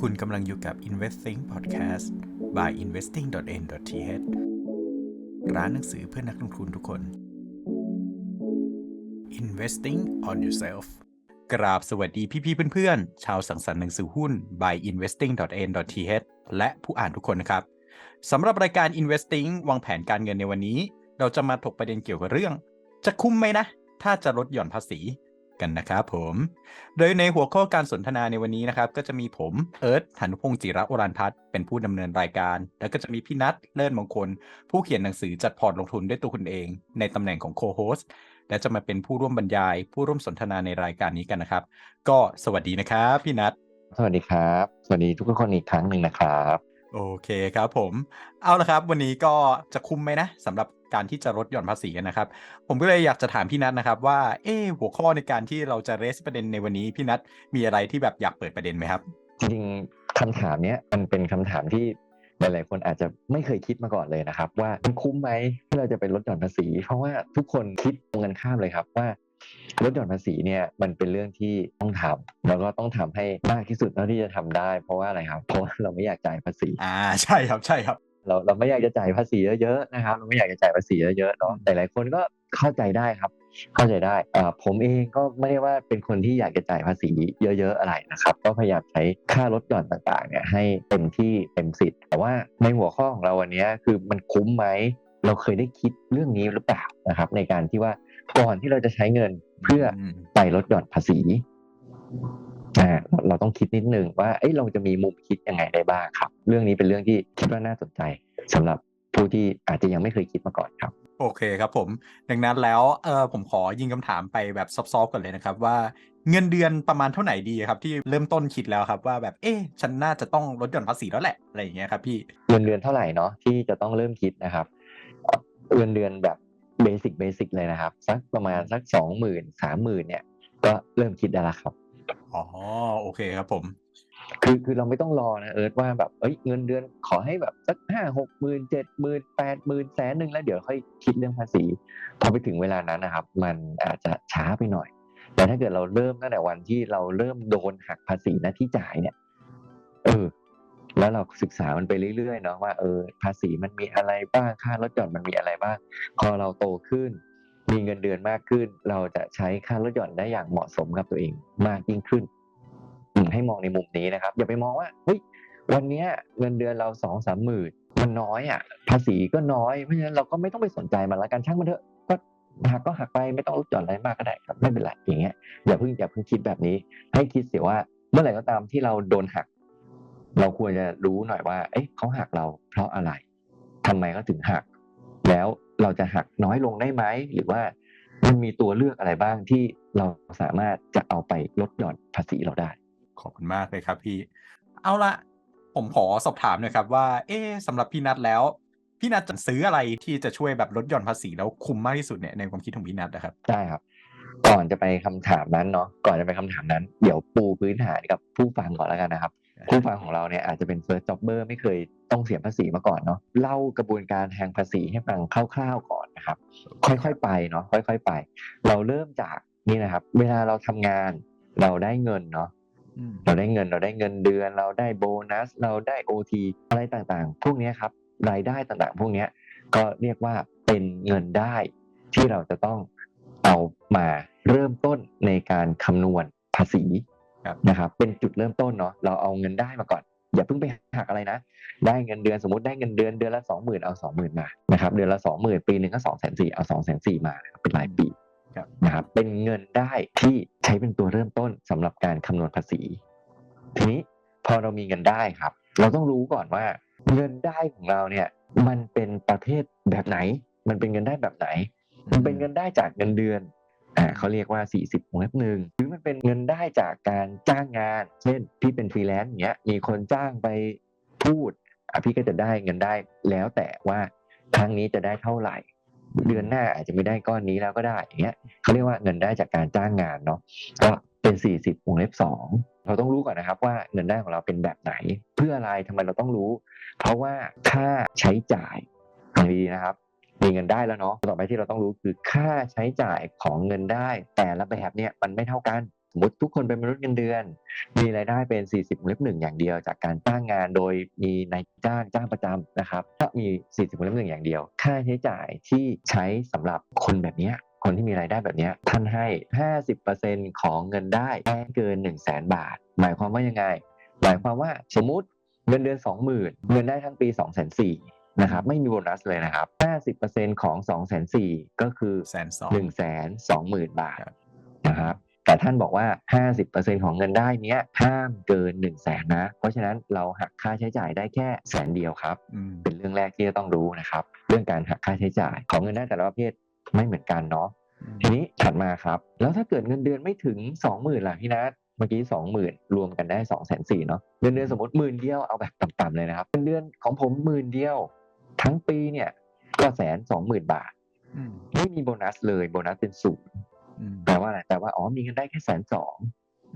คุณกำลังอยู่กับ Investing Podcast by investing.n.th ร้านหนังสือเพื่อนักลงทุนทุกคน Investing on yourself กราบสวัสดีพี่ๆเพื่อนๆ ชาวสังสรรค์หนังสือหุ้น by investing.n.th และผู้อ่านทุกคนนะครับสำหรับรายการ Investing วางแผนการเงินในวันนี้ เราจะมาถกประเด็นเกี่ยวกับเรื่อง จะคุ้มไหมนะ ถ้าจะลดหย่อนภาษี กันนะครับผม โดยในหัวข้อการสนทนาในวันนี้นะครับ ก็จะมีผมเอิร์ธฐานุพงศ์จิระโอรันทัศน์เป็นผู้ดำเนินรายการ แล้วก็จะมีพี่นัทเลิศมงคล ผู้เขียนหนังสือจัดพอร์ตลงทุนด้วยตัวคุณเอง ในตำแหน่งของโคโฮสต์และจะมาเป็นผู้ร่วมบรรยาย ผู้ร่วมสนทนาในรายการนี้กันนะครับ ก็สวัสดีนะครับพี่นัทสวัสดีครับ สวัสดีทุกคนอีกครั้งหนึ่งนะครับ โอเคครับผม เอาละครับ วันนี้ก็จะคุ้มไหมนะสำหรับ การที่จะลดหย่อนภาษีกันนะครับ ผมก็เลยอยากจะถามพี่นัทนะครับ ว่าเอ๊ะหัวข้อในการที่เราจะเรสประเด็นในวันนี้พี่นัทมีอะไรที่แบบอยากเปิดประเด็นไหมครับ จริงๆคำถามเนี้ยมันเป็นคำถามที่หลายๆคนอาจจะไม่เคยคิดมาก่อนเลยนะครับ ว่ามันคุ้มไหมที่เราจะไปลดหย่อนภาษี เพราะว่าทุกคนคิดตรงกันข้ามเลยครับว่าลดหย่อนภาษีเนี่ยมันเป็นเรื่องที่ต้องทำแล้วก็ต้องทำให้มากที่สุดเท่าที่จะทำได้ เพราะว่าอะไรครับ เพราะว่าเราไม่อยากจ่ายภาษี อ่าใช่ครับใช่ครับ เราเราไม่อยากจะจ่ายภาษีเยอะๆนะครับเราไม่อยากจะจ่ายภาษีเยอะๆเนาะแต่หลายคนก็เข้าใจได้ครับ เข้าใจได้อ่าผมเองก็ไม่ได้ว่าเป็นคนที่อยากจะจ่ายภาษีเยอะๆอะไรนะครับ ก็พยายามใช้ค่าลดหย่อนต่างๆเนี่ยให้เต็มที่เต็มสิทธิ์แต่ว่าในหัวข้อของเราวันนี้คือมันคุ้มไหมเราเคยได้คิดเรื่องนี้หรือเปล่านะครับ ในการที่ว่าก่อนที่เราจะใช้เงินเพื่ออืมไปลดหย่อนภาษี อ่าเราเราต้องคิดนิดนึงว่าเอ้ยเราจะมีมุมคิดยังไงได้บ้างครับ เรื่องนี้เป็นเรื่องที่คิดว่าน่าสนใจสำหรับผู้ที่อาจจะยังไม่เคยคิดมาก่อนครับ โอเคครับผม ดังนั้นแล้วเออผมขอยิงคำถามไปแบบซอฟๆก่อนเลยนะครับว่าเงินเดือนประมาณเท่าไหร่ดีครับ ที่เริ่มต้นคิดแล้วครับว่าแบบเอ๊ะฉันน่าจะต้องลดหย่อนภาษีแล้วแหละอะไรอย่างเงี้ยครับพี่เงินเดือนเท่าไหร่เนาะที่จะต้องเริ่มคิดนะครับเอ่อเงินเดือนแบบเบสิกเบสิกเลยนะครับ สักประมาณสักสองหมื่นสามหมื่นเนี่ยก็เริ่มคิดได้แล้วครับ อ๋อโอเคครับผม คือคือเราไม่ต้องรอนะเอิร์ธว่าแบบเอ้ยเงินเดือนขอให้แบบสักห้าหกหมื่นเจ็ดหมื่นแปดหมื่นแสนหนึ่งแล้วเดี๋ยวค่อยคิดเรื่องภาษีพอไปถึงเวลานั้นนะครับ มันอาจจะช้าไปหน่อย แต่ถ้าเกิดเราเริ่มตั้งแต่วันที่เราเริ่มโดนหักภาษีน้าที่จ่ายเนี่ย เออ แล้วเราศึกษามันไปเรื่อยๆเนาะว่าเออภาษีมันมีอะไรบ้างค่าลดหย่อนมันมีอะไรบ้าง พอเราโตขึ้น มีเงินเดือนมากขึ้น เราจะใช้ค่าลดหย่อนได้อย่างเหมาะสมกับตัวเองมากยิ่งขึ้นให้มองในมุมนี้นะครับ อย่าไปมองว่าเฮ้ยวันเนี้ยเงินเดือนเราสองสามหมื่นมันน้อยอะ ภาษีก็น้อยเพราะฉะนั้นเราก็ไม่ต้องไปสนใจมันละกันช่างมันเถอะก็หักก็หักไปไม่ต้องลดหย่อนอะไรมากก็ได้ครับไม่เป็นไรอย่างเงี้ยอย่าเพิ่งอย่าเพิ่งคิดแบบนี้ ให้คิดเสียว่าเมื่อไหร่ก็ตามที่เราโดนหัก เราควรจะรู้หน่อยว่า เอ๊ะเขาหักเราเพราะอะไรทำไมเขาถึงหัก แล้ว เราจะหักน้อยลงได้ไหมหรือว่ามันมีตัวเลือกอะไรบ้างที่เราสามารถจะเอาไปลดหย่อนภาษีเราได้ ขอบคุณมากเลยครับพี่ เอาละผมขอสอบถามหน่อยครับว่า เอ๊ะสำหรับพี่นัทแล้ว พี่นัทจะซื้ออะไรที่จะช่วยแบบลดหย่อนภาษีแล้วคุ้มมากที่สุดเนี่ยในความคิดของพี่นัทนะครับได้ครับ ก่อนจะไปคำถามนั้นเนาะก่อนจะไปคำถามนั้น เดี๋ยวปูพื้นฐานกับผู้ฟังก่อนแล้วกันนะครับ ผู้ฟังของเราเนี่ยอาจจะเป็น first jobber ไม่เคยต้องเสียภาษีมาก่อนเนาะเล่ากระบวนการแทงภาษีให้ฟังคร่าวๆก่อนนะครับ ค่อยๆไปเนาะค่อย ๆไป เราเริ่มจากนี่นะครับ เวลาเราทำงานเราได้เงินเนาะอืมเราได้เงินเราได้เงินเดือน เราได้โบนัส เราได้โอทีอะไรต่างๆ พวกเนี้ยครับ รายได้ต่างๆ พวกเนี้ยก็เรียกว่าเป็นเงินได้ที่เราจะต้องเอามาเริ่มต้นในการคำนวณภาษีครับ นะครับเป็นจุดเริ่มต้นเนาะเราเอาเงินได้มาก่อน อย่าเพิ่งไปหักอะไรนะ ได้เงินเดือนสมมติได้เงินเดือนเดือนละสองหมื่นเอาสองหมื่นมานะครับเดือนละสองหมื่นปีหนึ่งก็สองแสนสี่เอาสองแสนสี่มานะครับเป็นรายปีครับนะครับเป็นเงินได้ที่ใช้เป็นตัวเริ่มต้นสำหรับการคำนวณภาษี ทีนี้พอเรามีเงินได้ครับ เราต้องรู้ก่อนว่า เงินได้ของเราเนี่ย มันเป็นประเภทแบบไหน มันเป็นเงินได้แบบไหน มันเป็นเงินได้จากเงินเดือน อ่าเขาเรียกว่า 40วงเล็บหนึ่งหรือมันเป็นเงินได้จากการจ้างงาน เช่นพี่เป็นฟรีแลนซ์อย่างเงี้ยมีคนจ้างไปพูดอะพี่ก็จะได้เงินได้แล้วแต่ว่าครั้งนี้จะได้เท่าไหร่ เดือนหน้าอาจจะไม่ได้ก้อนนี้แล้วก็ได้อย่างเงี้ยเขาเรียกว่าเงินได้จากการจ้างงานเนาะก็เป็น40วงเล็บสองเราต้องรู้ก่อนนะครับว่าเงินได้ของเราเป็นแบบไหน เพื่ออะไรทำไมเราต้องรู้ เพราะว่าค่าใช้จ่ายฟังดีนะครับ มีเงินได้แล้วเนาะต่อไปที่เราต้องรู้คือค่าใช้จ่ายของเงินได้ แต่ละแบบเนี่ยมันไม่เท่ากันสมมติทุกคนเป็นมนุษย์เงินเดือน มีรายได้เป็น 40วงเล็บหนึ่งอย่างเดียว จากการจ้างงานโดยมีนายจ้างจ้างประจำนะครับก็มี 40วงเล็บหนึ่งอย่างเดียว ค่าใช้จ่ายที่ใช้สำหรับคนแบบเนี้ยคนที่มีรายได้แบบนี้ท่านให้ 50%ของเงินได้ไม่เกิน 1 0 0 0 0แสนบาท หมายความว่ายังไง หมายความว่าสมมุติเงินเดือน 20,000 เงินได้ทั้งปี 2 4 0 0 0 นะครับไม่มีโบนัสเลยนะครับ 50%ของ 2 4 0 0 0ก็คือแสนสองหนึ่งแสนสองหมื่นบาทครับนะครับแต่ท่านบอกว่า 50%ของเงินได้เนี้ยห้ามเกิน1นึ่งแสนนะ เพราะฉะนั้นเราหักค่าใช้จ่ายได้แค่แสนเดียวครับอืมเป็นเรื่องแรกที่จะต้องรู้นะครับ เรื่องการหักค่าใช้จ่าย ของเงินได้แต่ละประเภทไม่เหมือนกันเนาะ ทีนี้ถัดมาครับ แล้วถ้าเกิดเงินเดือนไม่ถึง 20,000ล่ะพี่นัทเมื่อกี้20,000รวมกันได้2 4 0 0 0เนาะเงินเดือนสมมติหมื่นเดียวเอาแบบต่ำๆเลยนะครับเงินเดือนของผมหมื่นเดียว ทั้งปีเนี่ยก็แสนสองหมื่นบาทอืมไม่มีโบนัสเลยโบนัสเป็นศูนย์อืมแปลว่าอะไรแปลว่าอ๋อมีเงินได้แค่แสนสอง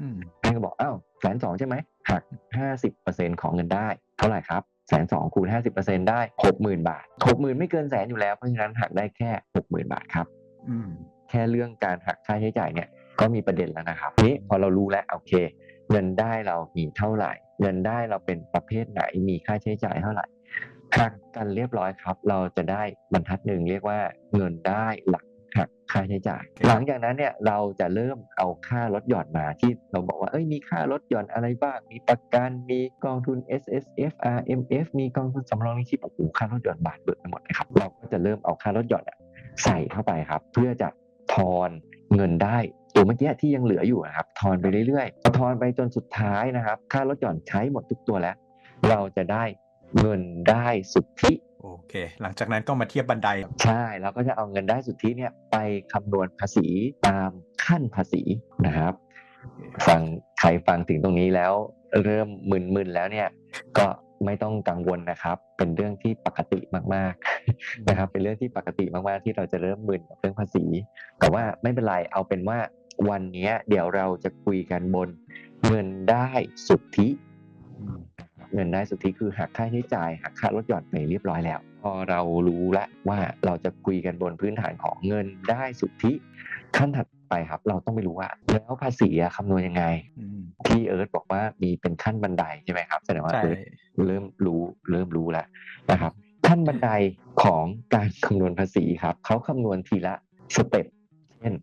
อืมท่านก็บอกอ้าวแสนสองใช่ไหมหักห้าสิบเปอร์เซ็นของเงินได้ เท่าไหร่ครับแสนสองคูณห้าสิบเปอร์เซ็นได้หกหมื่นบาทหกหมื่นไม่เกินแสนอยู่แล้วเพราะฉะนั้นหักได้แค่หกหมื่นบาทครับอืมแค่เรื่องการหักค่าใช้จ่ายเนี่ยก็มีประเด็นแล้วนะครับนี้พอเรารู้แล้วโอเค เงินได้เรามีเท่าไหร่ เงินได้เราเป็นประเภทไหนมีค่าใช้จ่ายเท่าไหร่ หักกันเรียบร้อยครับ เราจะได้บรรทัดหนึ่งเรียกว่าเงินได้หลังหักค่าใช้จ่าย หลังจากนั้นเนี่ยเราจะเริ่มเอาค่าลดหย่อนมาที่เราบอกว่าเอ้ยมีค่าลดหย่อนอะไรบ้าง มีประกันมีกองทุน S S F R M F มีกองทุนสำรองเลี้ยงชีพโอ้โหค่าลดหย่อนบาทเบิกไปหมดเลยครับ เราก็จะเริ่มเอาค่าลดหย่อนอะใส่เข้าไปครับ เพื่อจะทอนเงินได้ตัวเมื่อกี้ที่ยังเหลืออยู่นะครับทอนไปเรื่อยๆพอทอนไปจนสุดท้ายนะครับ ค่าลดหย่อนใช้หมดทุกตัวแล้ว เราจะได้ เงินได้สุทธิโอเค หลังจากนั้นก็มาเทียบบันได ใช่เราก็จะเอาเงินได้สุทธิเนี่ยไปคำนวณภาษีตามขั้นภาษีนะครับ ฟังใครฟังถึงตรงนี้แล้วเริ่มมึนๆแล้วเนี่ยก็ไม่ต้องกังวลนะครับ เป็นเรื่องที่ปกติมากๆนะครับ เป็นเรื่องที่ปกติมากๆ ที่เราจะเริ่มมึนกับเรื่องภาษี แต่ว่าไม่เป็นไร เอาเป็นว่าวันเนี้ยเดี๋ยวเราจะคุยกันบนเงินได้สุทธิอืม เงินได้สุทธิคือหักค่าใช้จ่ายหักค่าลดหย่อนไปเรียบร้อยแล้ว พอเรารู้แล้วว่าเราจะคุยกันบนพื้นฐานของเงินได้สุทธิขั้นถัดไปครับ เราต้องไปรู้ว่า แล้วภาษีอะคำนวณยังไงอืมที่เอิร์ธบอกว่ามีเป็นขั้นบันไดใช่ไหมครับแสดงว่าใช่เอิร์ธเริ่มรู้เริ่มรู้แล้วนะครับขั้นบันไดของการคำนวณภาษีครับเขาคำนวณทีละสเต็ปเช่น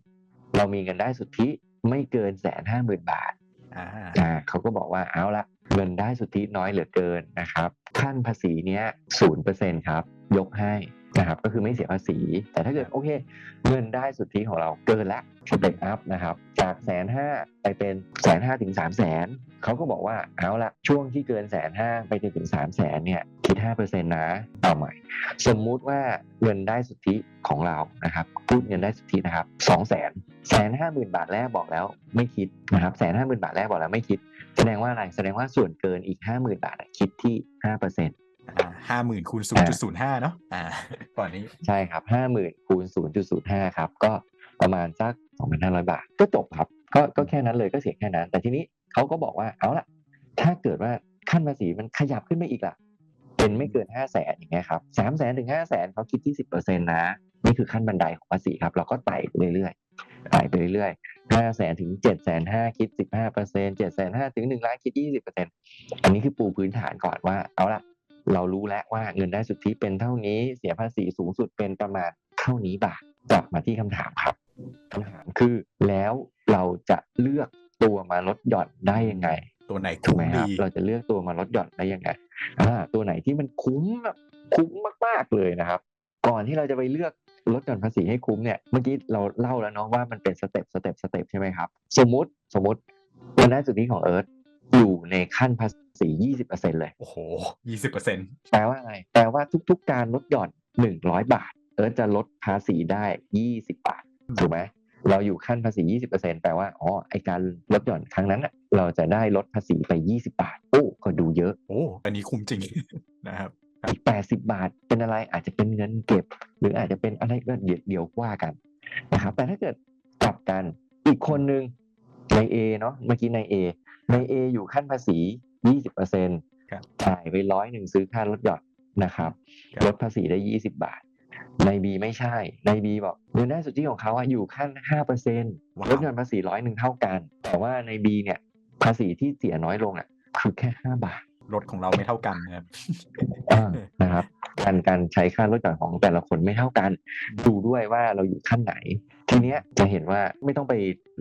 เรามีเงินได้สุทธิไม่เกินแสนห้าหมื่นบาทอ่าอ่าเขาก็บอกว่าเอาละ เงินได้สุทธิน้อยเหลือเกินนะครับ ขั้นภาษีเนี้ยศูนย์เปอร์เซ็นครับ ยกให้ นะครับก็คือไม่เสียภาษี แต่ถ้าเกิดโอเค เงินได้สุทธิของเราเกินละสเต็ปอัพนะครับจากแสนห้าไปเป็นแสนห้าถึงสามแสนเขาก็บอกว่าเอาละช่วงที่เกินแสนห้าไปจนถึงสามแสนเนี่ยคิดห้าเปอร์เซ็นต์นะเอาใหม่ สมมุติว่าเงินได้สุทธิของเรานะครับพูดเงินได้สุทธินะครับสองแสนแสนห้าหมื่นบาทแรกบอกแล้วไม่คิดนะครับแสนห้าหมื่นบาทแรกบอกแล้วไม่คิด แสดงว่าอะไรแสดงว่าส่วนเกินอีกห้าหมื่นบาทอะคิดที่ห้าเปอร์เซ็นต์ ห้าหมื่นคูณศูนย์จุดศูนย์ห้าเนาะอ่าก่อนนี้ใช่ครับห้าหมื่นคูณศูนย์จุดศูนย์ห้าครับ ก็ประมาณสักสองพันห้าร้อยบาท ก็จบครับ ก็ก็แค่นั้นเลยก็เสียแค่นั้น แต่ทีนี้เขาก็บอกว่าเอาล่ะ ถ้าเกิดว่าขั้นภาษีมันขยับขึ้นไปอีกล่ะ เป็นไม่เกินห้าแสนอย่างเงี้ยครับสามแสนถึงห้าแสนเขาคิดที่สิบเปอร์เซ็นต์นะนี่คือขั้นบันไดของภาษีครับ เราก็ไต่ไปเรื่อยๆไต่ไปเรื่อยๆห้าแสนถึงเจ็ดแสนห้าคิดสิบห้าเปอร์เซ็นต์เจ็ดแสนห้าถึงหนึ่งล้านคิดยี่สิบเปอร์เซ็นต์อันนี้คือปูพื้นฐานก่อนว่าเอาล่ะ เรารู้แล้วว่าเงินได้สุทธิเป็นเท่านี้ เสียภาษีสูงสุดเป็นประมาณเท่านี้บาทกลับมาที่คำถามครับคำถามคือแล้วเราจะเลือกตัวมาลดหย่อนได้ยังไง ตัวไหนถูกคุ้มไหมคดีรับเราจะเลือกตัวมาลดหย่อนได้ยังไงอ่าตัวไหนที่มันคุ้มแบบคุ้มมาก ๆเลยนะครับ ก่อนที่เราจะไปเลือกลดหย่อนภาษีให้คุ้มเนี่ยเมื่อกี้เราเล่าแล้วเนาะว่ามันเป็นสเต็ปสเต็ปสเต็ปใช่ไหมครับ สมมุติสมมุติเงินได้สุทธิของเอิร์ธ อยู่ในขั้นภาษี20%เลย โอ้โหยี่สิบเปอร์เซ็นต์แปลว่าอะไร แปลว่าทุก ๆ การลดหย่อน100บาท เอิร์ธจะลดภาษีได้20บาท ถูกไหมเราอยู่ขั้นภาษี 20%แปลว่า อ๋อ ไอการลดหย่อนครั้งนั้นน่ะเราจะได้ลดภาษีไป 20 บาท โอ้ ก็ดูเยอะ โอ้ อันนี้คุ้มจริง นะครับ อีก 80 บาท เป็นอะไร อาจจะเป็นเงินเก็บ หรืออาจจะเป็นอะไรก็เดี๋ยวเดี๋ยวว่ากันนะครับ แต่ถ้าเกิดกลับกัน อีกคนนึง ใน A เนาะเมื่อกี้ใน A ใน A อยู่ขั้นภาษี 20%ครับจ่ายไปร้อยหนึ่งซื้อค่าลดหย่อนนะครับครับลดภาษีได้ 20 บาท ใน B ไม่ใช่ ใน B บอกเงินได้สุทธิของเขาอะอยู่ขั้น5%เปอร์เซ็นต์ว้าวลดหย่อนภาษีร้อยหนึ่งเท่ากัน แต่ว่าใน B เนี่ยภาษีที่เสียน้อยลงอะคือแค่ 5 บาทรถของเราไม่เท่ากันนะครับอ่านะครับ การการใช้ค่าลดหย่อนของแต่ละคนไม่เท่ากัน ดูด้วยว่าเราอยู่ขั้นไหน ทีเนี้ยจะเห็นว่าไม่ต้องไป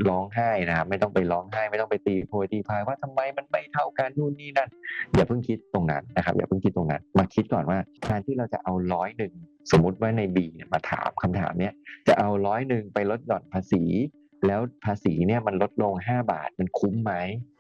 ร้องไห้นะครับไม่ต้องไปร้องไห้ ไม่ต้องไปตีโพยตีพายว่าทำไมมันไม่เท่ากันนู่นนี่นั่นอย่าเพิ่งคิดตรงนั้นนะครับอย่าเพิ่งคิดตรงนั้น มาคิดก่อนว่าการที่เราจะเอาร้อยหนึ่งสมมุติว่าในบีเนี่ยมาถามคำถามเนี้ยจะเอาร้อยหนึ่งไปลดหย่อนภาษี แล้วภาษีเนี่ยมันลดลง 5 บาทมันคุ้มไหมอืม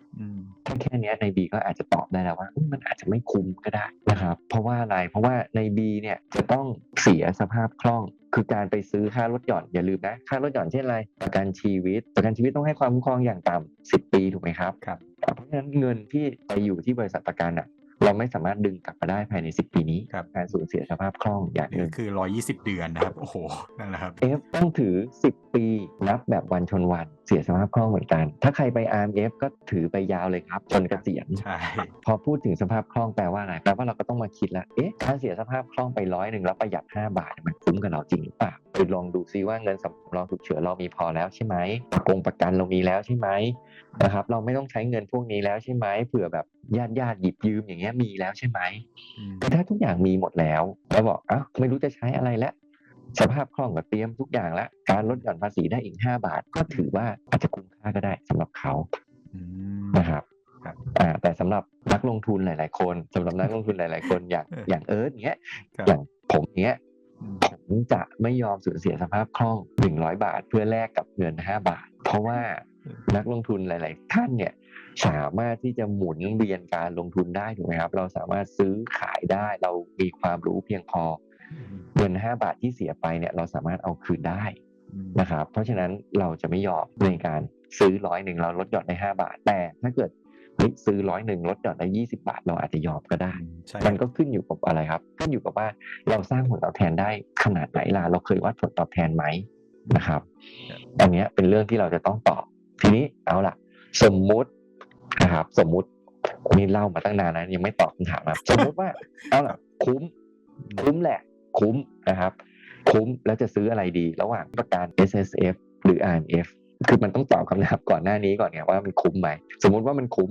ถ้าแค่เนี้ยใน B ก็อาจจะตอบได้แล้วว่าอืมมันอาจจะไม่คุ้มก็ได้นะครับเพราะว่าอะไรเพราะว่าใน B เนี่ยจะต้องเสียสภาพคล่องคือการไปซื้อค่ารถหย่อนอย่าลืมนะค่ารถหย่อนเช่นอะไรประกันชีวิต ประกันชีวิตต้องให้ความคุ้มครองอย่างต่ำ10 ปีถูกไหมครับครับเพราะฉะนั้นเงินที่ไปอยู่ที่บริษัทประกันอะ เราไม่สามารถดึงกลับมาได้ภายใน 10 ปีนี้ครับการสูญเสียสภาพคล่องอย่างหนี่นึ่ก็งคือร้อยี่สิบเดือนนะครับ โอ้โห นั่นแหละครับ F ต้องถือ 10 ปี นับแบบวันชนวันเสียสภาพคล่องเหมือนกัน ถ้าใครไป RMF ก็ถือไปยาวเลยครับ จนเกษียณใช่พอพูดถึงสภาพคล่องแปลว่าอะไรแปลว่าเราก็ต้องมาคิดแล้วเอ๊ะการเสียสภาพคล่องไปร้อยหนึ่งแล้วประหยัด 5 บาทมันคุ้มกับเราจริงหรือเปล่าไปลองดูซิว่าเงินสำรองฉุกเฉินเรามีพอแล้วใช่ไหมประกงประกันเรามีแล้วใช่ไหมนะครับเราไม่ต้องใช้เงินพวกนี้แล้วใช่ไหมเผื่อแบบญาติญาติๆหยิบยืมอย่างเงี้ยมีแล้วใช่ไหมอืมคือถ้าทุกอย่างมีหมดแล้วแล้วบอกอ้าวไม่รู้จะใช้อะไรแล้วสภาพคล่องก็เตรียมทุกอย่างแล้วการลดหย่อนภาษีได้อีก5บาท ก็ถือว่าอาจจะคุ้มค่าก็ได้สำหรับเขาอืมนะครับครับอ่าแต่สำหรับนักลงทุนหลาย ๆ คนสำหรับนักลงทุนหลาย ๆ คนอย่างเอออย่างเอิร์ธเงี้ยครับอย่างผมเงี้ยอืมผมจะไม่ยอมสูญเสียสภาพคล่อง100บาท เพื่อแลกกับเงิน5บาท เพราะว่านักลงทุนหลาย ๆ ท่านเนี่ย สามารถที่จะหมุนเวียนการลงทุนได้ถูกไหมครับ เราสามารถซื้อขายได้ เรามีความรู้เพียงพอเงิน5บาทที่เสียไปเนี่ยเราสามารถเอาคืนได้อืมนะครับ เพราะฉะนั้นเราจะไม่ยอมในการซื้อร้อยหนึ่งเราลดหย่อนได้5บาท แต่ถ้าเกิดเฮ้ยซื้อร้อยหนึ่งลดหย่อนได้20บาท เราอาจจะยอมก็ได้ใช่มันก็ขึ้นอยู่กับอะไรครับขึ้นอยู่กับว่าเราสร้างผลตอบแทนได้ขนาดไหนล่ะเราเคยวัดผลตอบแทนไหมนะครับ อันเนี้ยเป็นเรื่องที่เราจะต้องตอบ ทีนี้เอาล่ะ สมมุติ นะครับ สมมุตินี่เล่ามาตั้งนานแล้วยังไม่ตอบคำถามนะสมมุติว่าเอาล่ะคุ้ม คุ้มแหละ คุ้มนะครับ คุ้มแล้วจะซื้ออะไรดี ระหว่างประกัน S S F หรือ R M F คือมันต้องตอบคำถามก่อนหน้านี้ก่อนไงว่ามันคุ้มไหมสมมุติว่ามันคุ้ม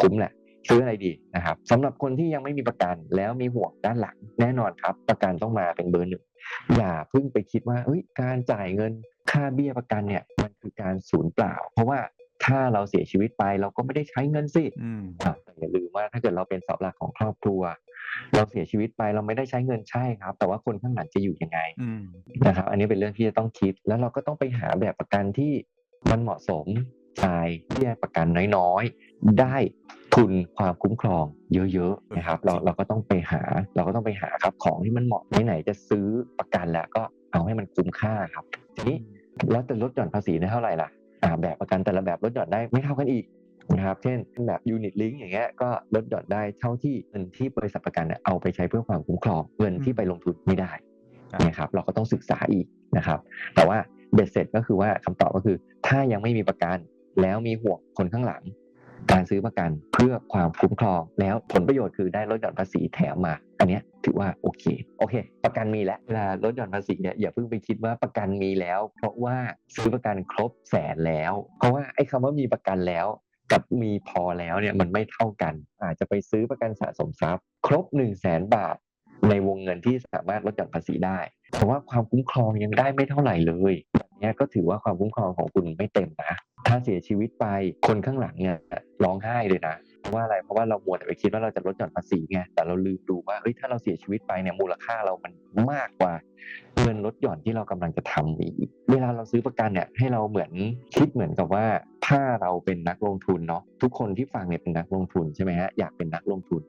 คุ้มแหละ ซื้ออะไรดีนะครับสำหรับคนที่ยังไม่มีประกันแล้วมีห่วงด้านหลังแน่นอนครับ ประกันต้องมาเป็นเบอร์หนึ่งอย่าเพิ่งไปคิดว่าเอ้ยการจ่ายเงินค่าเบี้ยประกันเนี่ยมันคือการสูญเปล่า เพราะว่า ถ้าเราเสียชีวิตไปเราก็ไม่ได้ใช้เงินสิอืมอะแต่อย่าลืมว่าถ้าเกิดเราเป็นเสาหลักของครอบครัว เราเสียชีวิตไปเราไม่ได้ใช้เงินใช่ครับ แต่ว่าคนข้างหลังจะอยู่ยังไงอืมนะครับ อันนี้เป็นเรื่องที่จะต้องคิด แล้วเราก็ต้องไปหาแบบประกันที่มันเหมาะสมจ่ายเบี้ยประกันน้อยๆ ได้ทุนความคุ้มครองเยอะๆนะครับ เราเราก็ต้องไปหา เราก็ต้องไปหาครับของที่มันเหมาะไหนๆจะซื้อประกันแล้วก็เอาให้มันคุ้มค่าครับ ทีนี้แล้วจะลดหย่อนภาษีได้เท่าไหร่ล่ะอ่า แบบประกันแต่ละแบบลดหย่อนได้ไม่เท่ากันอีกนะครับ เช่นแบบยูนิตลิงอย่างเงี้ยก็ลดหย่อนได้เท่าที่เงินที่บริษัทประกันเอาไปใช้เพื่อความคุ้มครองเงินที่ไปลงทุนไม่ได้นะครับเราก็ต้องศึกษาอีกนะครับ แต่ว่าเบ็ดเสร็จก็คือว่าคำตอบก็คือ ถ้ายังไม่มีประกันแล้วมีห่วงคนข้างหลัง การซื้อประกันเพื่อความคุ้มครองแล้วผลประโยชน์คือได้ลดหย่อนภาษีแถมมา อันเนี้ยถือว่าโอเคโอเค ประกันมีแล้วเวลาลดหย่อนภาษีเนี่ยอย่าเพิ่งไปคิดว่าประกันมีแล้ว เพราะว่าซื้อประกันครบแสนแล้ว เพราะว่าไอ้คำว่ามีประกันแล้ว กับมีพอแล้วเนี่ยมันไม่เท่ากัน อาจจะไปซื้อประกันสะสมทรัพย์ ครบ1นึ่งแสนบาท ในวงเงินที่สามารถลดหย่อนภาษีได้ แต่ว่าความคุ้มครองยังได้ไม่เท่าไหร่เลยแบบนี้ก็ถือว่าความคุ้มครองของคุณไม่เต็มนะถ้าเสียชีวิตไปคนข้างหลังเนี่ยร้องไห้เลยนะ ราะว่าอะไรเพราะว่าเรามัวแต่ไปคิดว่าเราจะลดหย่อนภาษีไงแต่เราลืมดูว่าเฮ้ยถ้าเราเสียชีวิตไปเนี่ยมูลค่าเรามันมากกว่าเงินลดหย่อนที่เรากำลังจะทำอีกเวลาเราซื้อประกันเนี่ยให้เราเหมือนคิดเหมือนกับว่าถ้าเราเป็นนักลงทุนเนาะทุกคนที่ฟังเนี่ยเป็นนักลงทุนใช่ไหมฮะอยากเป็นนักลงทุน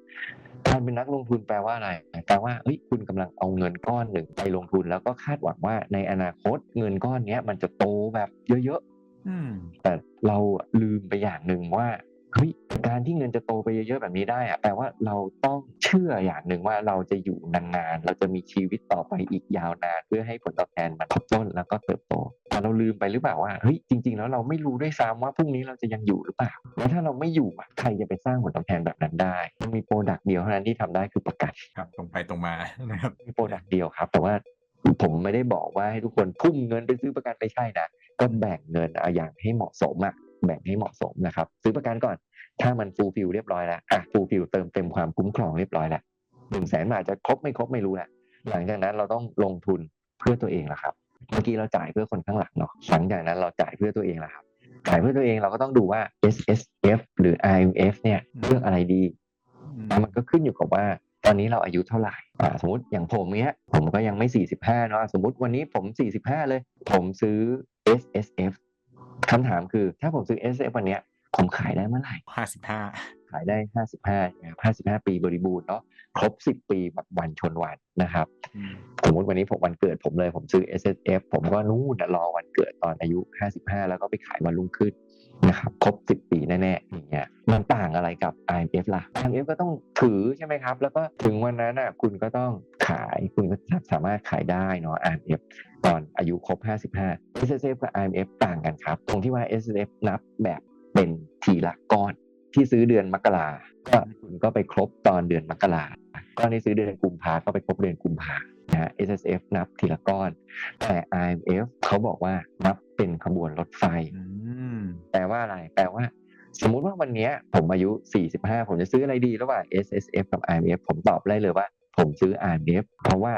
การเป็นนักลงทุนแปลว่าอะไรแปลว่าเฮ้ยคุณกำลังเอาเงินก้อนหนึ่งไปลงทุน แล้วก็คาดหวังว่าในอนาคตเงินก้อนเนี้ยมันจะโตแบบเยอะอืมๆแต่เราลืมไปอย่างหนึ่งว่า เฮ้ยการที่เงินจะโตไปเยอะๆแบบนี้ได้อะแปลว่าเราต้องเชื่ออย่างหนึ่งว่าเราจะอยู่นานๆเราจะมีชีวิตต่อไปอีกยาวนาน เพื่อให้ผลตอบแทนมันทบต้นแล้วก็เติบโตแต่เราลืมไปหรือเปล่าว่าเฮ้ยจริง ๆ แล้วเราไม่รู้ด้วยซ้ำว่าพรุ่งนี้เราจะยังอยู่หรือเปล่าแล้วถ้าเราไม่อยู่อะใครจะไปสร้างผลตอบแทนแบบนั้นได้มันมีโปรดักต์เดียวเท่านั้นที่ทำได้คือประกันครับตรงไปตรงมานะครับมีโปรดักต์เดียวครับ แต่ว่าผมไม่ได้บอกว่าให้ทุกคนพุ่งเงินไปซื้อประกันไม่ใช่นะก็แบ่งเงินเอาอย่างให้เหมาะสมอะ แบ่งให้เหมาะสมนะครับ ซื้อประกันก่อน ถ้ามันฟูลฟิลเรียบร้อยแล้วอะฟูลฟิลเติมเต็มความคุ้มครองเรียบร้อยแล้วหนึ่งแสนบาทจะครบไม่ครบไม่รู้แหละหลังจากนั้นเราต้องลงทุนเพื่อตัวเองละครับ เมื่อกี้เราจ่ายเพื่อคนข้างหลังเนาะหลังจากนั้นเราจ่ายเพื่อตัวเองละครับจ่ายเพื่อตัวเองเราก็ต้องดูว่า S S F หรือ I M F เนี่ยเลือกอะไรดีอืมอะมันก็ขึ้นอยู่กับว่าตอนนี้เราอายุเท่าไหร่อ่าสมมติอย่างผมเนี้ย ผมก็ยังไม่ 45เนาะสมมติวันนี้ผม 45 เลย ผมซื้อ S S F คำถามคือถ้าผมซื้อ S S F วันเนี้ยผมขายได้เมื่อไหร่ห้าสิบห้าขายได้55นะครับ55ปีบริบูรณ์เนาะครบ10ปีแบบวันชนวันนะครับ สมมติวันนี้ผมวันเกิดผมเลยผมซื้อ S S F ผมก็นู่นน่ะรอวันเกิดตอนอายุ55แล้วก็ไปขายวันรุ่งขึ้น นะครับครบ 10 ปีแน่ๆอย่างเงี้ยมันต่างอะไรกับ I M F ล่ะ I M F ก็ต้องถือใช่ไหมครับ แล้วก็ถึงวันนั้นน่ะคุณก็ต้องขายคุณก็สามารถขายได้เนาะ I M F ตอนอายุครบ 55 S S F กับ I M F ต่างกันครับ ตรงที่ว่า S S F นับแบบเป็นทีละก้อนที่ซื้อเดือนมกราก็คุณก็ไปครบตอนเดือนมกราก้อนที่ซื้อเดือนกุมภาก็ไปครบเดือนกุมภานะฮะ S S F นับทีละก้อน แต่ I M F เขาบอกว่านับเป็นขบวนรถไฟ แปลว่าอะไร แปลว่า สมมุติว่าวันนี้ผมอายุ 45 ผมจะซื้ออะไรดีระหว่าง S S F กับ I M F ผมตอบได้เลยว่า ผมซื้อ I M F เพราะว่า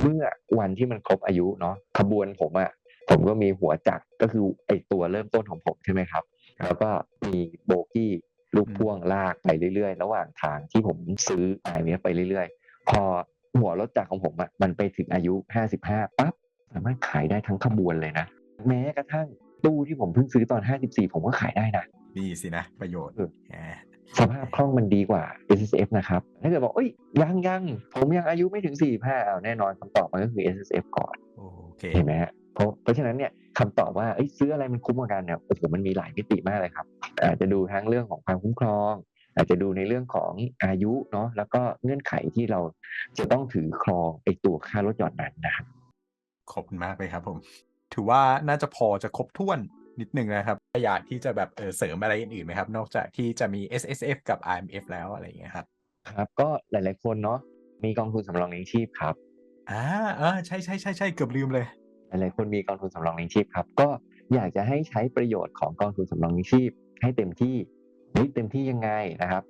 เมื่อวันที่มันครบอายุเนาะขบวนผมอะผมก็มีหัวจักรก็คือไอตัวเริ่มต้นของผมใช่ไหมครับ แล้วก็มีโบกี้ลูกพ่วงลากไปเรื่อยๆ ระหว่างทางที่ผมซื้อ i m f ไปเรื่อยๆ พอหัวรถจักรของผมอะมันไปถึงอายุ55ปั๊บสามารถขายได้ทั้งขบวนเลยนะ แม้กระทั่ง ตู้ที่ผมเพิ่งซื้อตอน 54 ผมก็ขายได้นะนี่สินะ ประโยชน์เออแหมสภาพคล่องมันดีกว่า S S F นะครับ ถ้าเกิดบอกเอ้ยยังยังผมยังอายุไม่ถึง 45เอาแน่นอนคำตอบมันก็คือ S S F ก่อนโอเคเห็นไหมฮะเพราะเพราะฉะนั้นเนี่ยคำตอบว่าเอ้ยซื้ออะไรมันคุ้มกว่ากันเนี่ยโอ้โหมันมีหลายมิติมากเลยครับ อาจจะดูทั้งเรื่องของความคุ้มครอง อาจจะดูในเรื่องของอายุเนาะแล้วก็เงื่อนไขที่เราจะต้องถือครองไอ้ตัวค่ารถหย่อนนั้นนะครับขอบคุณมากเลยครับผม ถือว่าน่าจะพอจะครบถ้วนนิดนึงนะครับอยากที่จะแบบเออเสริมอะไรอื่นๆไหมครับ นอกจากที่จะมี S S F กับ I M F แล้วอะไรอย่างเงี้ยครับ ครับ ก็หลาย ๆ คนเนาะมีกองทุนสำรองเลี้ยงชีพครับอ่าเออใช่ใช่ใช่ใช่เกือบลืมเลย หลาย ๆ คนมีกองทุนสำรองเลี้ยงชีพครับ ก็อยากจะให้ใช้ประโยชน์ของกองทุนสำรองเลี้ยงชีพ ให้เต็มที่เฮ้ยเต็มที่ยังไงนะครับ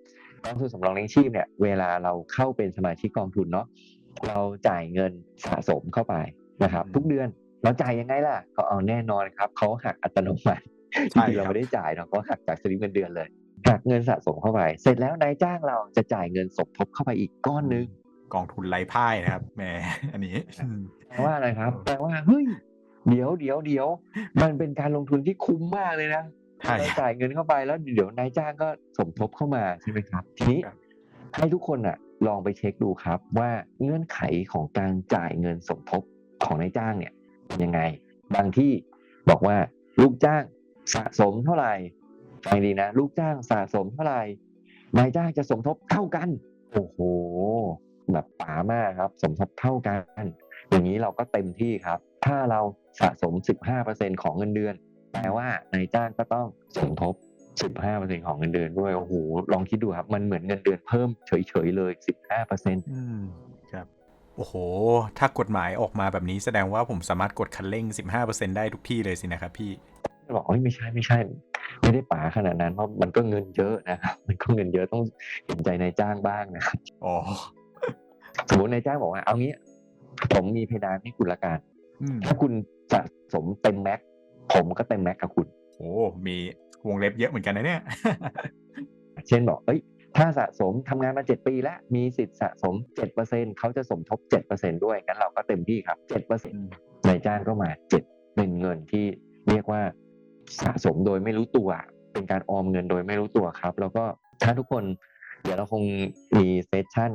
กองทุนสำรองเลี้ยงชีพเนี่ยเวลาเราเข้าเป็นสมาชิกกองทุนเนาะเราจ่ายเงินสะสมเข้าไปนะครับอืมทุกเดือน เราจ่ายยังไงล่ะก็เอาแน่นอนครับเขาหักอัตโนมัติใช่จริงๆเราครับไม่ได้จ่ายเนาะเขาหักจากสลิปเงินเดือนเลยหักเงินสะสมเข้าไป เสร็จแล้วนายจ้างเราจะจ่ายเงินสมทบเข้าไปอีกก้อนหนึงกองทุนไร้พ่ายนะครับแหมอันนี้อืมแปลว่าอะไรครับแปลว่าเฮ้ยเดี๋ยวเดี๋ยวเดี๋ยวมันเป็นการลงทุนที่คุ้มมากเลยนะใช่เราครับจ่ายเงินเข้าไปแล้วเดี๋ยวนายจ้างก็สมทบเข้ามาใช่ไหมครับ ทีนี้ครับให้ทุกคนอะ ลองไปเช็คดูครับว่าเงื่อนไขของการจ่ายเงินสมทบของนายจ้างเนี่ย ยังไง บางที่บอกว่าลูกจ้างสะสมเท่าไหร่ฟังดีนะ ลูกจ้างสะสมเท่าไหร่นายจ้างจะสมทบเท่ากัน โอ้โห แบบป๋ามากครับ สมทบเท่ากัน อย่างนี้เราก็เต็มที่ครับ ถ้าเราสะสม 15%ของเงินเดือน แปลว่านายจ้างก็ต้องสมทบ 15%ของเงินเดือนด้วย โอ้โห ลองคิดดูครับ มันเหมือนเงินเดือนเพิ่มเฉยๆเลย 15%อืม โอ้โห ถ้ากฎหมายออกมาแบบนี้แสดงว่าผมสามารถกดคันเร่ง 15%ได้ทุกที่เลยสินะครับพี่บอกเอ้ยไม่ใช่ไม่ใช่ ไม่ได้ป๋าขนาดนั้นเพราะมันก็เงินเยอะนะครับมันก็เงินเยอะต้องเห็นใจนายจ้างบ้างนะครับอ๋อสมมตินายจ้างบอกว่า เอางี้ ผมมีเพดานให้คุณละกันอืมถ้าคุณสะสมเต็มแม็กซ์ผมก็เต็มแม็กซ์กับคุณ โอ้มีวงเล็บเยอะเหมือนกันนะเนี่ย เช่นบอกเอ้ย ถ้าสะสมทำงานมา 7 ปีแล้วมีสิทธิ์สะสม 7%เขาจะสมทบ 7%ด้วยงั้นเราก็เต็มที่ครับ 7%นายจ้างก็มา 7 เป็นเงินที่เรียกว่าสะสมโดยไม่รู้ตัว เป็นการออมเงินโดยไม่รู้ตัวครับ แล้วก็ถ้าทุกคน เดี๋ยวเราคงมีเซสชั่น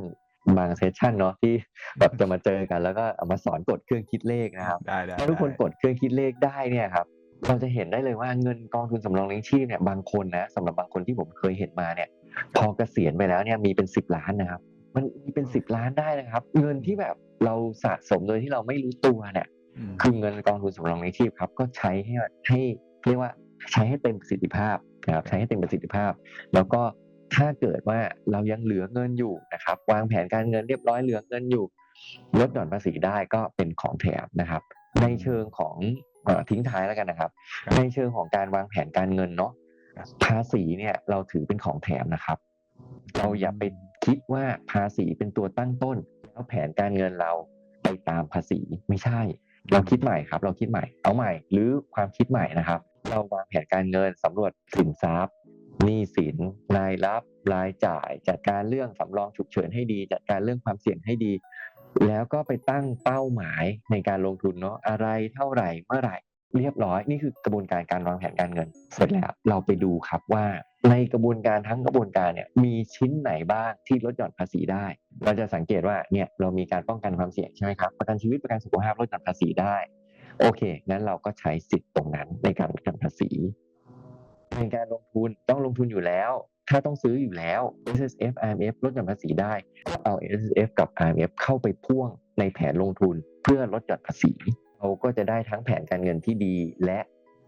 บางเซสชั่นเนาะที่แบบจะมาเจอกันแล้วก็เอามาสอนกดเครื่องคิดเลขนะครับได้ได้ถ้าทุกคนได้กดเครื่องคิดเลขได้เนี่ยครับเราจะเห็นได้เลยว่าเงินกองทุนสำรองเลี้ยงชีพเนี่ยบางคนนะสำหรับบางคนที่ผมเคยเห็นมาเนี่ย พอเกษียณไปแล้วเนี่ยมีเป็นสิบล้านนะครับ มันมีเป็นสิบล้านได้นะครับ เงินที่แบบเราสะสมโดยที่เราไม่รู้ตัวเนี่ยอืมคือเงินกองทุนสำรองเลี้ยงชีพครับ ก็ใช้ให้ให้เรียกว่าใช้ให้เต็มประสิทธิภาพนะครับใช้ให้เต็มประสิทธิภาพ แล้วก็ถ้าเกิดว่าเรายังเหลือเงินอยู่นะครับ วางแผนการเงินเรียบร้อยเหลือเงินอยู่ลดหย่อนภาษีได้ก็เป็นของแถมนะครับ ในเชิงของเอ่อทิ้งท้ายแล้วกันนะครับครับ ในเชิงของการวางแผนการเงินเนาะ ภาษีเนี่ยเราถือเป็นของแถมนะครับ เราอย่าไปคิดว่าภาษีเป็นตัวตั้งต้น แล้วแผนการเงินเราไปตามภาษีไม่ใช่ เราคิดใหม่ครับ เราคิดใหม่เอาใหม่ หรือความคิดใหม่นะครับ เราวางแผนการเงินสำรวจสินทรัพย์หนี้สินรายรับรายจ่าย จัดการเรื่องสำรองฉุกเฉินให้ดี จัดการเรื่องความเสี่ยงให้ดี แล้วก็ไปตั้งเป้าหมายในการลงทุนเนาะอะไรเท่าไหร่เมื่อไหร่ เรียบร้อยนี่คือกระบวนการการวางแผนการเงิน เสร็จแล้วเราไปดูครับว่าในกระบวนการทั้งกระบวนการเนี่ยมีชิ้นไหนบ้างที่ลดหย่อนภาษีได้ เราจะสังเกตว่าเนี่ยเรามีการป้องกันความเสี่ยงใช่ไหมครับประกันชีวิตประกันสุขภาพลดหย่อนภาษีได้ โอเคงั้นเราก็ใช้สิทธิ์ตรงนั้นในการลดหย่อนภาษีในการลงทุนต้องลงทุนอยู่แล้ว ถ้าต้องซื้ออยู่แล้ว S S F I M F ลดหย่อนภาษีได้ก็เอา S S F กับ I M F เข้าไปพ่วงในแผนลงทุนเพื่อลดหย่อนภาษี เราก็จะได้ทั้งแผนการเงินที่ดี และ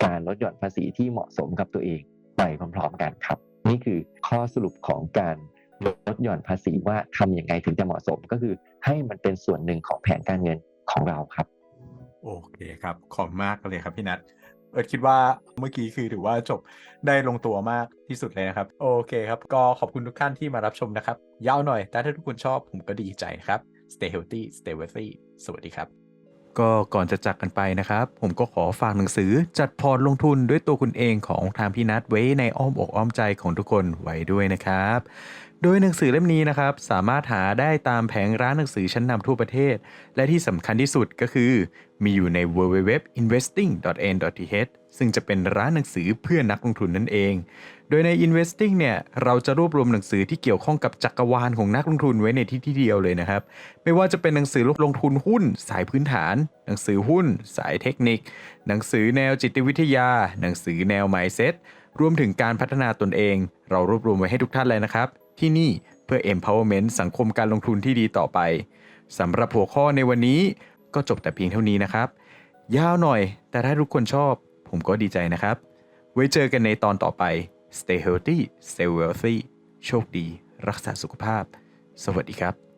การลดหย่อนภาษีที่เหมาะสมกับตัวเองไปพร้อมๆกันครับ นี่คือข้อสรุปของการลดหย่อนภาษีว่าทำยังไงถึงจะเหมาะสมก็คือให้มันเป็นส่วนหนึ่งของแผนการเงินของเราครับ โอเคครับ ขอบมากเลยครับพี่นัทเอิร์ธคิดว่าเมื่อกี้คือถือว่าจบได้ลงตัวมากที่สุดเลยนะครับ โอเคครับ ก็ขอบคุณทุกท่านที่มารับชมนะครับ ยาวหน่อย แต่ถ้าทุกคนชอบผมก็ดีใจนะครับ stay healthy stay wealthy สวัสดีครับ ก็ก่อนจะจากกันไปนะครับ ผมก็ขอฝากหนังสือจัดพอร์ตลงทุนด้วยตัวคุณเองของทางพี่นัทไว้ในอ้อมอกอ้อมใจของทุกคนไว้ด้วยนะครับ โดยหนังสือเล่มนี้นะครับสามารถหาได้ตามแผงร้านหนังสือชั้นนำทั่วประเทศ และที่สำคัญที่สุดก็คือ มีอยู่ใน www.investing.n.th ซึ่งจะเป็นร้านหนังสือเพื่อนักลงทุนนั่นเอง โดยใน Investing เนี่ยเราจะรวบรวมหนังสือที่เกี่ยวข้องกับจักรวาลของนักลงทุนไว้ในที่ที่เดียวเลยนะครับ ไม่ว่าจะเป็นหนังสือลงทุนหุ้น สายพื้นฐาน หนังสือหุ้น สายเทคนิค หนังสือแนวจิตวิทยา หนังสือแนว mindset รวมถึงการพัฒนาตนเอง เรารวบรวมไว้ให้ทุกท่านเลยนะครับ ที่นี่เพื่อ empowerment สังคมการลงทุนที่ดีต่อไปสำหรับหัวข้อในวันนี้ก็จบแต่เพียงเท่านี้นะครับ ยาวหน่อย แต่ถ้าทุกคนชอบ ผมก็ดีใจนะครับ ไว้เจอกันในตอนต่อไป stay healthy stay wealthy โชคดี รักษาสุขภาพ สวัสดีครับ